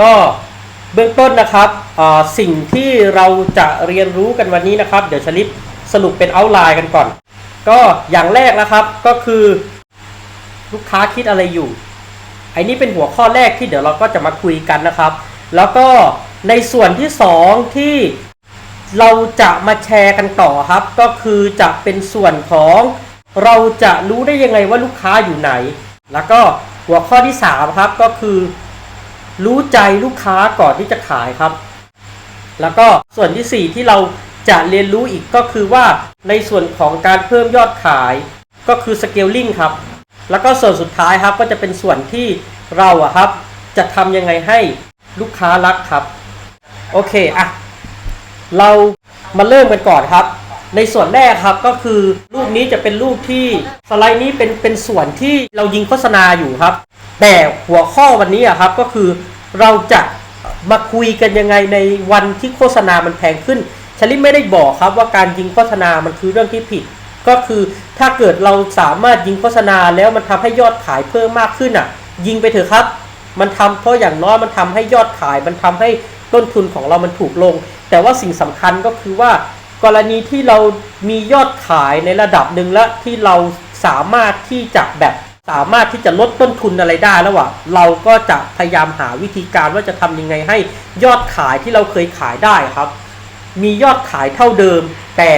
ก็เบื้องต้นนะครับสิ่งที่เราจะเรียนรู้กันวันนี้นะครับ เดี๋ยวชลิปสรุปเป็นเอาไลน์กันก่อน ก็อย่างแรกนะครับก็คือลูกค้าคิดอะไรอยู่ไอ้นี่เป็นหัวข้อแรกที่เดี๋ยวเราก็จะมาคุยกันนะครับ แล้วก็ในส่วนที่สองที่เราจะมาแชร์กันต่อครับ ก็คือจะเป็นส่วนของเราจะรู้ได้ยังไงว่าลูกค้าอยู่ไหน แล้วก็หัวข้อที่สามครับก็คือ รู้ใจลูกค้าก่อนที่จะขายครับ แล้วก็ส่วนที่ 4 ที่เราจะเรียนรู้อีกก็คือว่าในส่วนของการเพิ่มยอดขายก็คือ scaling ครับ แล้วก็ส่วนสุดท้ายครับก็จะเป็นส่วนที่เราอะครับ จะทำยังไงให้ลูกค้ารักครับ โอเคอะเรามาเริ่มกันก่อนครับ ในส่วนแรกครับก็คือรูปนี้จะเป็นรูปที่สไลด์นี้เป็นเป็นส่วนที่เรายิงโฆษณาอยู่ครับ แต่หัวข้อวันนี้อะครับก็คือ เราจะมาคุยกันยังไงในวันที่โฆษณามันแพงขึ้นชลิไม่ได้บอกครับว่าการยิงโฆษณามันคือเรื่องที่ผิด ก็คือถ้าเกิดเราสามารถยิงโฆษณาแล้วมันทำให้ยอดขายเพิ่มมากขึ้นอะ ยิงไปเถอะครับ มันทำเพราะอย่างน้อยมันทำให้ยอดขาย มันทำให้ต้นทุนของเรามันถูกลง แต่ว่าสิ่งสำคัญก็คือว่ากรณีที่เรามียอดขายในระดับหนึ่งแล้วที่เราสามารถที่จะแบบ สามารถที่จะลดต้นทุนอะไรได้แล้วอะเราก็จะพยายามหาวิธีการว่าจะทำยังไงให้ยอดขายที่เราเคยขายได้ครับ มียอดขายเท่าเดิม แต่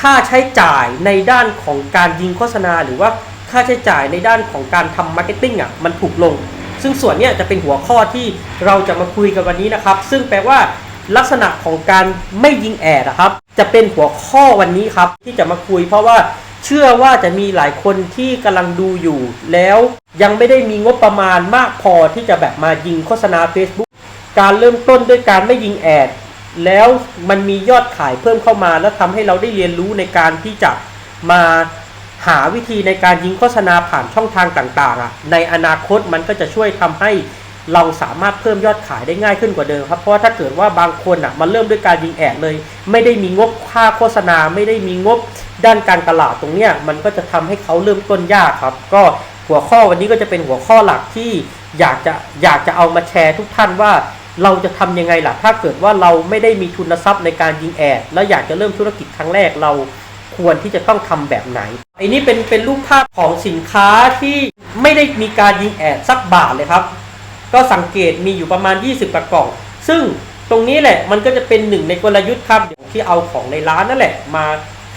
ค่าใช้จ่ายในด้านของการยิงโฆษณาหรือว่าค่าใช้จ่ายในด้านของการทำมาร์เก็ตติ้งอะมันถูกลง ซึ่งส่วนนี้จะเป็นหัวข้อที่เราจะมาคุยกันวันนี้นะครับ ซึ่งแปลว่าลักษณะของการไม่ยิงแอดนะครับ จะเป็นหัวข้อวันนี้ครับ ที่จะมาคุยเพราะว่า เชื่อว่าจะมีหลายคนที่กำลังดูอยู่ แล้วยังไม่ได้มีงบประมาณมากพอที่จะแบบมายิงโฆษณา Facebook การเริ่มต้นด้วยการไม่ยิงแอด แล้วมันมียอดขายเพิ่มเข้ามา แล้วทำให้เราได้เรียนรู้ในการที่จะมาหาวิธีในการยิงโฆษณาผ่านช่องทางต่างๆอะในอนาคตมันก็จะช่วยทำให้ เราสามารถเพิ่มยอดขายได้ง่ายขึ้นกว่าเดิมครับเพราะว่าถ้าเกิดว่าบางคนอะมันเริ่มด้วยการยิงแอดเลย ไม่ได้มีงบค่าโฆษณา ไม่ได้มีงบด้านการตลาดตรงเนี้ยมันก็จะทำให้เขาเริ่มต้นยากครับ ก็หัวข้อวันนี้ก็จะเป็นหัวข้อหลักที่อยากจะอยากจะเอามาแชร์ทุกท่านว่าเราจะทำยังไงล่ะ ถ้าเกิดว่าเราไม่ได้มีทุนทรัพย์ในการยิงแอด แล้วอยากจะเริ่มธุรกิจครั้งแรกเราควรที่จะต้องทำแบบไหนไอ้นี่เป็นเป็นรูปภาพของสินค้าที่ไม่ได้มีการยิงแอดสักบาทเลยครับ ก็สังเกตมีอยู่ประมาณ 20กระกล่อง ซึ่งตรงนี้แหละมันก็จะเป็นหนึ่งในกลยุทธ์ครับที่เอาของในร้านนั่นแหละ มา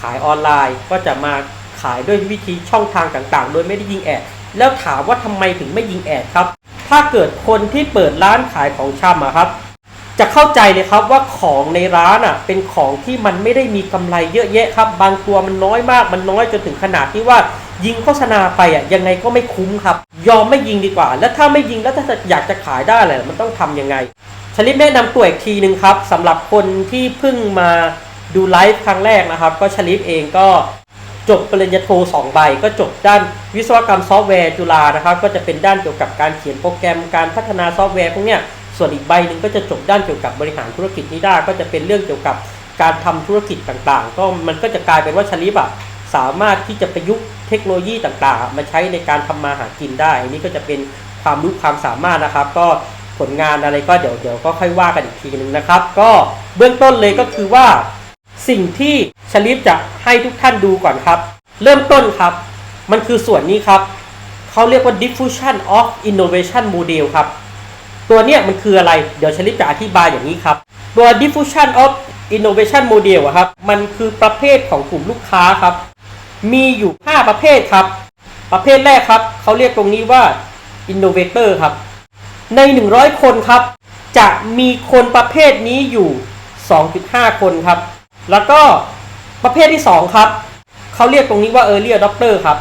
ขายออนไลน์ ก็จะมาขายด้วยวิธีช่องทางต่างๆ โดยไม่ได้ยิงแอดแล้วถามว่าทำไมถึงไม่ยิงแอดครับ ถ้าเกิดคนที่เปิดร้านขายของชำอะครับ จะเข้าใจเลยครับว่าของในร้านอะเป็นของที่มันไม่ได้มีกำไรเยอะแยะครับ บางตัวมันน้อยมากมันน้อยจนถึงขนาดที่ว่า ยิงโฆษณาไปอะยังไงก็ไม่คุ้มครับ ยอมไม่ยิงดีกว่า แล้วถ้าไม่ยิงแล้วถ้าอยากจะขายได้แหละมันต้องทำยังไงชลิปแนะนำตัวอีกทีหนึ่งครับสำหรับคนที่เพิ่งมาดูไลฟ์ครั้งแรกนะครับ ก็ชลิปเองก็จบปริญญาโท2ใบ ก็จบด้านวิศวกรรมซอฟต์แวร์จุฬานะครับ ก็จะเป็นด้านเกี่ยวกับการเขียนโปรแกรมการพัฒนาซอฟต์แวร์พวกเนี้ยส่วนอีกใบหนึ่งก็จะจบด้านเกี่ยวกับบริหารธุรกิจนิด้าก็จะเป็นเรื่องเกี่ยวกับการทำธุรกิจต่างๆ ก็มันก็จะกลายเป็นว่าชลิปอะ สามารถที่จะประยุกต์เทคโนโลยีต่างๆ มาใช้ในการทำมาหากินได้อันนี้ก็จะเป็นความรู้ความสามารถนะครับ ก็ผลงานอะไรก็เดี๋ยวเดี๋ยวก็ค่อยว่ากันอีกทีหนึ่งนะครับ ก็เบื้องต้นเลยก็คือว่าสิ่งที่ชลิปจะให้ทุกท่านดูก่อนครับ เริ่มต้นครับ มันคือส่วนนี้ครับเขาเรียกว่า diffusion of innovation model ครับ ตัวเนี้ยมันคืออะไร เดี๋ยวชลิปจะอธิบายอย่างนี้ครับ ตัว diffusion of innovation model อะครับ มันคือประเภทของกลุ่มลูกค้าครับ มีอยู่ 5 ประเภทครับ ประเภทแรกครับ เขาเรียกตรงนี้ว่า innovator ครับ ใน 100 คนครับ จะมีคนประเภทนี้อยู่ 2.5 คนครับ แล้วก็ประเภทที่ 2 ครับ เขาเรียกตรงนี้ว่า early adopter ครับ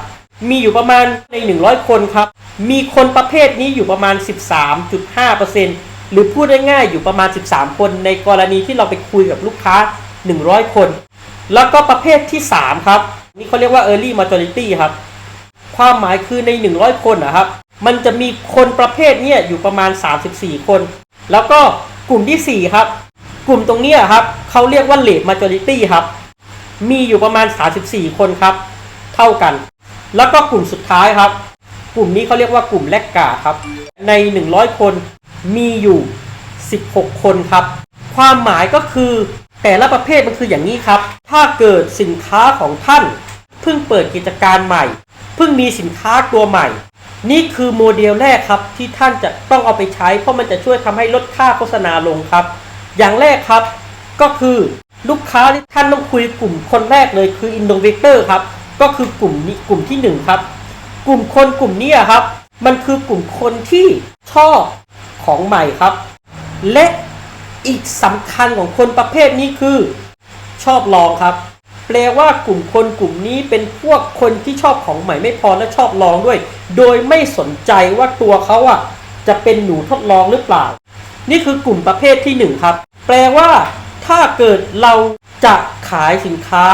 มีอยู่ประมาณใน 100 คนครับ มีคนประเภทนี้อยู่ประมาณ 13.5%หรือพูดได้ง่ายอยู่ประมาณ 13 คน ในกรณีที่เราไปคุยกับลูกค้า 100 คน แล้วก็ประเภทที่ 3 ครับ นี่เขาเรียกว่า early majority ครับ ความหมายคือใน 100 คนนะครับ มันจะมีคนประเภทเนี้ยอยู่ประมาณ 34 คน แล้วก็กลุ่มที่ 4 ครับ กลุ่มตรงนี้ครับเขาเรียกว่า late majority ครับ มีอยู่ประมาณ 34 คนครับ เท่ากัน แล้วก็กลุ่มสุดท้ายครับ กลุ่มนี้เขาเรียกว่ากลุ่มแลกกาครับ ใน 100 คนมีอยู่ 16 คนครับ ความหมายก็คือ แต่ละประเภทมันคืออย่างนี้ครับ ถ้าเกิดสินค้าของท่านเพิ่งเปิดกิจการใหม่ เพิ่งมีสินค้าตัวใหม่ นี่คือโมเดลแรกครับที่ท่านจะต้องเอาไปใช้ เพราะมันจะช่วยทำให้ลดค่าโฆษณาลงครับ อย่างแรกครับก็คือลูกค้าที่ท่านต้องคุยกลุ่มคนแรกเลยคือ innovator ครับก็คือกลุ่มนี้กลุ่มที่หนึ่งครับ กลุ่มคนกลุ่มนี้อะครับ มันคือกลุ่มคนที่ชอบของใหม่ครับ และ อีกสำคัญของคนประเภทนี้คือ ชอบลองครับ แปลว่ากลุ่มคนกลุ่มนี้เป็นพวกคนที่ชอบของใหม่ไม่พอและชอบลองด้วย โดยไม่สนใจว่าตัวเขาอะจะเป็นหนูทดลองหรือเปล่า นี่คือกลุ่มประเภทที่หนึ่งครับ แปลว่า ถ้าเกิดเราจะขายสินค้า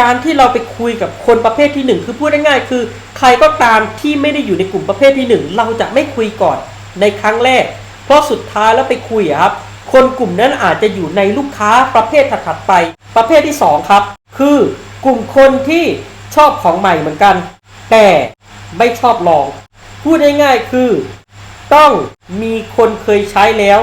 การที่เราไปคุยกับคนประเภทที่หนึ่งคือพูดง่ายๆคือ ใครก็ตามที่ไม่ได้อยู่ในกลุ่มประเภทที่หนึ่งเราจะไม่คุยก่อนในครั้งแรก เพราะสุดท้ายแล้วไปคุยอะครับ คนกลุ่มนั้นอาจจะอยู่ในลูกค้าประเภทถัดไป ประเภทที่สองครับ คือกลุ่มคนที่ชอบของใหม่เหมือนกัน แต่ไม่ชอบลอง พูดง่ายๆคือ ต้องมีคนเคยใช้แล้ว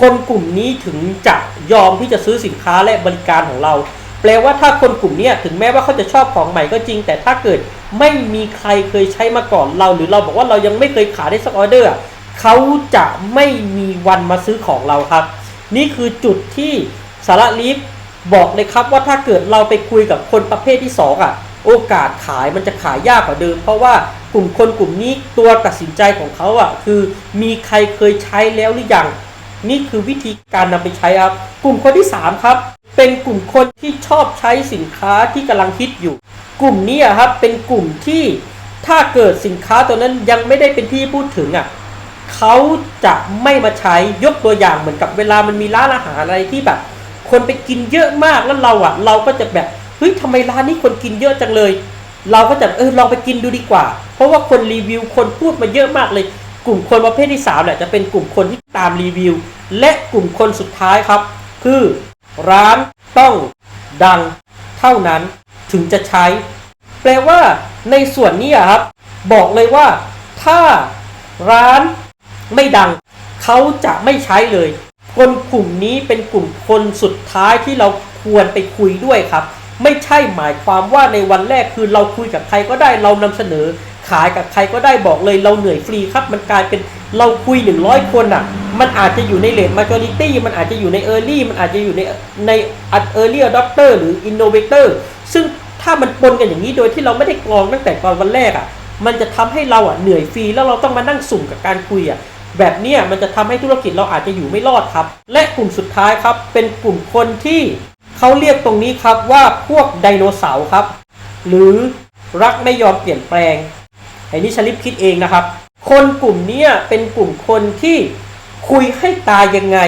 คนกลุ่มนี้ถึงจะยอมที่จะซื้อสินค้าและบริการของเรา แปลว่าถ้าคนกลุ่มนี้ถึงแม้ว่าเขาจะชอบของใหม่ก็จริง แต่ถ้าเกิดไม่มีใครเคยใช้มาก่อนเรา หรือเราบอกว่าเรายังไม่เคยขายได้สักออเดอร์ เขาจะไม่มีวันมาซื้อของเราครับ นี่คือจุดที่สาระลิฟบอกเลยครับว่าถ้าเกิดเราไปคุยกับคนประเภทที่สองอะโอกาสขายมันจะขายยากกว่าเดิม เพราะว่ากลุ่มคนกลุ่มนี้ตัวตัดสินใจของเขาอะคือมีใครเคยใช้แล้วหรือยังนี่คือวิธีการนำไปใช้ครับ กลุ่มคนที่ 3 ครับ เป็นกลุ่มคนที่ชอบใช้สินค้าที่กำลังฮิตอยู่ กลุ่มนี้อะครับเป็นกลุ่มที่ถ้าเกิดสินค้าตัวนั้นยังไม่ได้เป็นที่พูดถึงอะ เขาจะไม่มาใช้ยกตัวอย่างเหมือนกับเวลามันมีร้านอาหารอะไรที่แบบ คนไปกินเยอะมากแล้วเราอะเราก็จะแบบเฮ้ยทำไมร้านนี้คนกินเยอะจังเลย เราก็จะเออลองไปกินดูดีกว่า เพราะว่าคนรีวิวคนพูดมาเยอะมากเลย กลุ่มคนประเภทที่3แหละจะเป็นกลุ่มคนที่ตามรีวิว และกลุ่มคนสุดท้ายครับ คือร้านต้องดังเท่านั้นถึงจะใช้ แปลว่าในส่วนนี้ครับ บอกเลยว่า ถ้าร้าน ไม่ดัง เขาจะไม่ใช้เลย คนกลุ่มนี้เป็นกลุ่มคนสุดท้ายที่เราควรไปคุยด้วยครับ ไม่ใช่หมายความว่าในวันแรกคือเราคุยกับใครก็ได้เรานำเสนอ ขายกับใครก็ได้บอกเลยเราเหนื่อยฟรีครับ มันกลายเป็นเราคุย 100 คนอะ มันอาจจะอยู่ในเลทมาจอริตี้มันอาจจะอยู่ในเออร์ลี่มันอาจจะอยู่ในในอัดเออร์ลี่อะด็อกเตอร์หรืออินโนเวเตอร์ซึ่งถ้ามันปนกันอย่างนี้โดยที่เราไม่ได้กรองตั้งแต่ตอนวันแรกอะมันจะทำให้เราอะเหนื่อยฟรีแล้วเราต้องมานั่งสุ่มกับการคุยอะ แบบเนี้ยมันจะทำให้ธุรกิจเราอาจจะอยู่ไม่รอดครับ และกลุ่มสุดท้ายครับ เป็นกลุ่มคนที่เขาเรียกตรงนี้ครับว่าพวกไดโนเสาร์ครับ หรือรักไม่ยอมเปลี่ยนแปลงไอ้นี่ชลิปคิดเองนะครับ คนกลุ่มนี้เป็นกลุ่มคนที่คุยให้ตายยังไง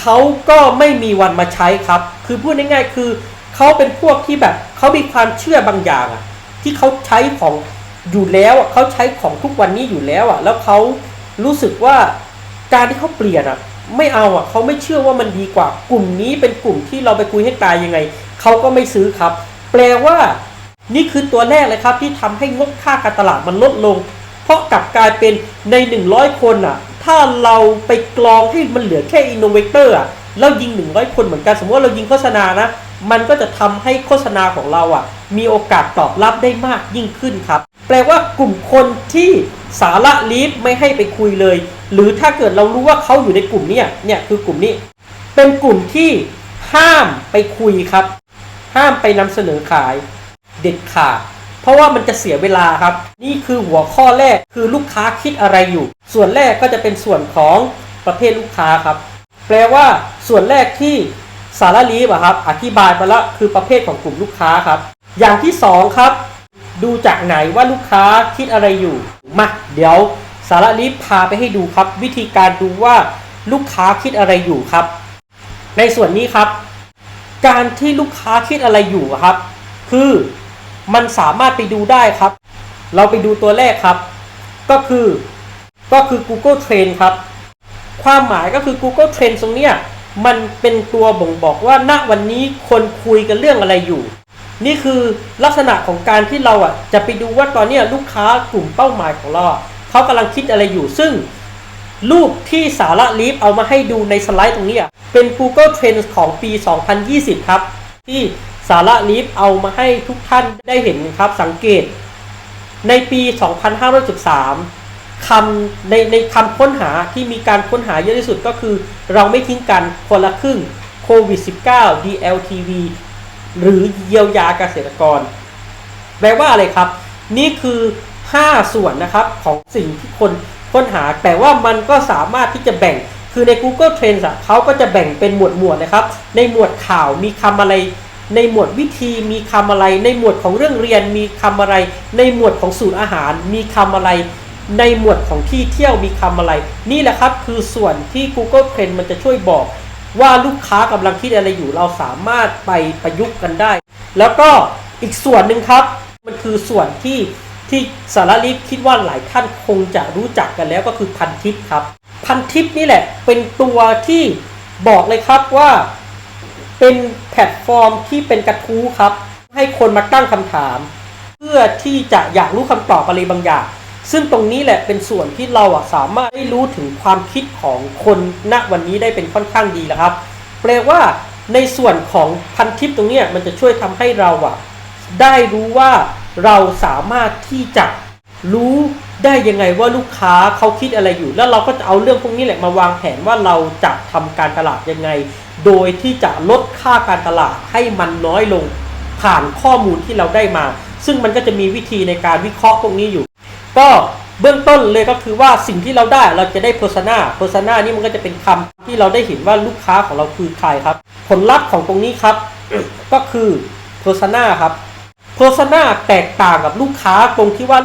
เขาก็ไม่มีวันมาใช้ครับ คือพูดง่ายๆคือเขาเป็นพวกที่แบบเขามีความเชื่อบางอย่างอะที่เขาใช้ของอยู่แล้วเขาใช้ของทุกวันนี้อยู่แล้วอะแล้วเขา รู้สึกว่าการที่เขาเปลี่ยนอะ ไม่เอาอะเขาไม่เชื่อว่ามันดีกว่า กลุ่มนี้เป็นกลุ่มที่เราไปคุยให้ตายยังไงเขาก็ไม่ซื้อครับ แปลว่า นี่คือตัวแรกเลยครับ ที่ทำให้งบค่าการตลาดมันลดลง เพราะกลับกลายเป็นใน 100 คนอะ ถ้าเราไปกรองให้มันเหลือแค่อินโนเวเตอร์อะแล้วยิง 100 คนเหมือนกันสมมติว่าเรายิงโฆษณานะ มันก็จะทำให้โฆษณาของเราอะ มีโอกาสตอบรับได้มากยิ่งขึ้นครับ แปลว่ากลุ่มคนที่สาระลีฟไม่ให้ไปคุยเลย หรือถ้าเกิดเรารู้ว่าเขาอยู่ในกลุ่มเนี้ยเนี่ยคือกลุ่มนี้ เป็นกลุ่มที่ห้ามไปคุยครับ ห้ามไปนำเสนอขายเด็ดขาดเพราะว่ามันจะเสียเวลาครับ นี่คือหัวข้อแรกคือลูกค้าคิดอะไรอยู่ ส่วนแรกก็จะเป็นส่วนของประเภทลูกค้าครับ แปลว่าส่วนแรกที่ สารลีฟอะครับอธิบายไปแล้วคือประเภทของกลุ่มลูกค้าครับ อย่างที่สองครับ ดูจากไหนว่าลูกค้าคิดอะไรอยู่มาเดี๋ยวสารลีฟพาไปให้ดูครับ วิธีการดูว่าลูกค้าคิดอะไรอยู่ครับ ในส่วนนี้ครับ การที่ลูกค้าคิดอะไรอยู่ครับ คือมันสามารถไปดูได้ครับ เราไปดูตัวแรกครับ ก็คือก็คือ Google Trend ครับ ความหมายก็คือ Google Trend ตรงเนี้ย มันเป็นตัวบ่งบอกว่าณวันนี้คนคุยกันเรื่องอะไรอยู่ นี่คือลักษณะของการที่เราอะจะไปดูว่าตอนนี้ลูกค้ากลุ่มเป้าหมายของเราเขากำลังคิดอะไรอยู่ ซึ่งรูปที่สาระลีฟเอามาให้ดูในสไลด์ตรงนี้อะเป็น Google Trends ของปี 2020 ครับ ที่สาระลีฟเอามาให้ทุกท่านได้เห็นครับสังเกต ในปี 2513 คำในในคำค้นหาที่มีการค้นหาเยอะที่สุดก็คือ เราไม่ทิ้งกันคนละครึ่งโควิด -19 DLTV หรือเยียวยาเกษตรกร แปลว่าอะไรครับ นี่คือ 5 ส่วนนะครับของสิ่งที่คนค้นหา แต่ว่ามันก็สามารถที่จะแบ่งคือใน Google Trends เขาก็จะแบ่งเป็นหมวดหมวดนะครับ ในหมวดข่าวมีคำอะไร ในหมวดวิธีมีคำอะไร ในหมวดของเรื่องเรียนมีคำอะไร ในหมวดของสูตรอาหารมีคำอะไร ในหมวดของที่เที่ยวมีคำอะไร นี่แหละครับคือส่วนที่ Google Trend มันจะช่วยบอก ว่าลูกค้ากำลังคิดอะไรอยู่เราสามารถไปประยุกต์กันได้ แล้วก็อีกส่วนหนึ่งครับ มันคือส่วนที่ที่สารลิฟคิดว่าหลายท่านคงจะรู้จักกันแล้วก็คือพันทิปครับ พันทิปนี่แหละเป็นตัวที่บอกเลยครับว่าเป็นแพลตฟอร์มที่เป็นกระทู้ครับ ให้คนมาตั้งคำถาม เพื่อที่จะอยากรู้คำตอบอะไรบางอย่าง ซึ่งตรงนี้แหละเป็นส่วนที่เราอะสามารถได้รู้ถึงความคิดของคนณวันนี้ได้เป็นค่อนข้างดีแล้วครับ แปลว่าในส่วนของพันทิปตรงนี้มันจะช่วยทำให้เราอะได้รู้ว่าเราสามารถที่จะรู้ได้ยังไงว่าลูกค้าเขาคิดอะไรอยู่ แล้วเราก็จะเอาเรื่องพวกนี้แหละมาวางแผนว่าเราจะทำการตลาดยังไง โดยที่จะลดค่าการตลาดให้มันน้อยลงผ่านข้อมูลที่เราได้มา ซึ่งมันก็จะมีวิธีในการวิเคราะห์พวกนี้อยู่ ก็เบื้องต้นเลยก็คือว่าสิ่งที่เราได้เราจะได้ persona persona นี่มันก็จะเป็นคำที่เราได้เห็นว่าลูกค้าของเราคือใครครับ ผลลัพธ์ของตรงนี้ครับ ก็คือ persona ครับ persona แตกต่างกับลูกค้าตรงที่ว่า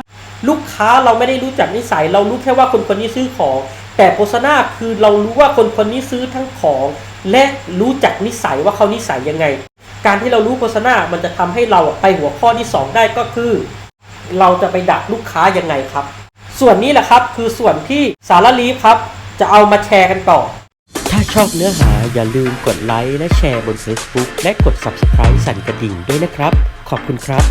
ลูกค้าเราไม่ได้รู้จักนิสัย เรารู้แค่ว่าคนคนนี้ซื้อของ แต่ persona คือเรารู้ว่าคนคนนี้ซื้อทั้งของ และรู้จักนิสัยว่าเขานิสัยยังไง การที่เรารู้ persona มันจะทำให้เราไปหัวข้อที่สองได้ก็คือ เราจะไปดักลูกค้ายังไงครับ ส่วนนี้แหละครับคือส่วนที่สารลีฟครับ จะเอามาแชร์กันต่อ ถ้าชอบเนื้อหาอย่าลืมกดไลค์และแชร์บน Facebook และกด Subscribe สั่นกระดิ่งด้วยนะครับ ขอบคุณครับ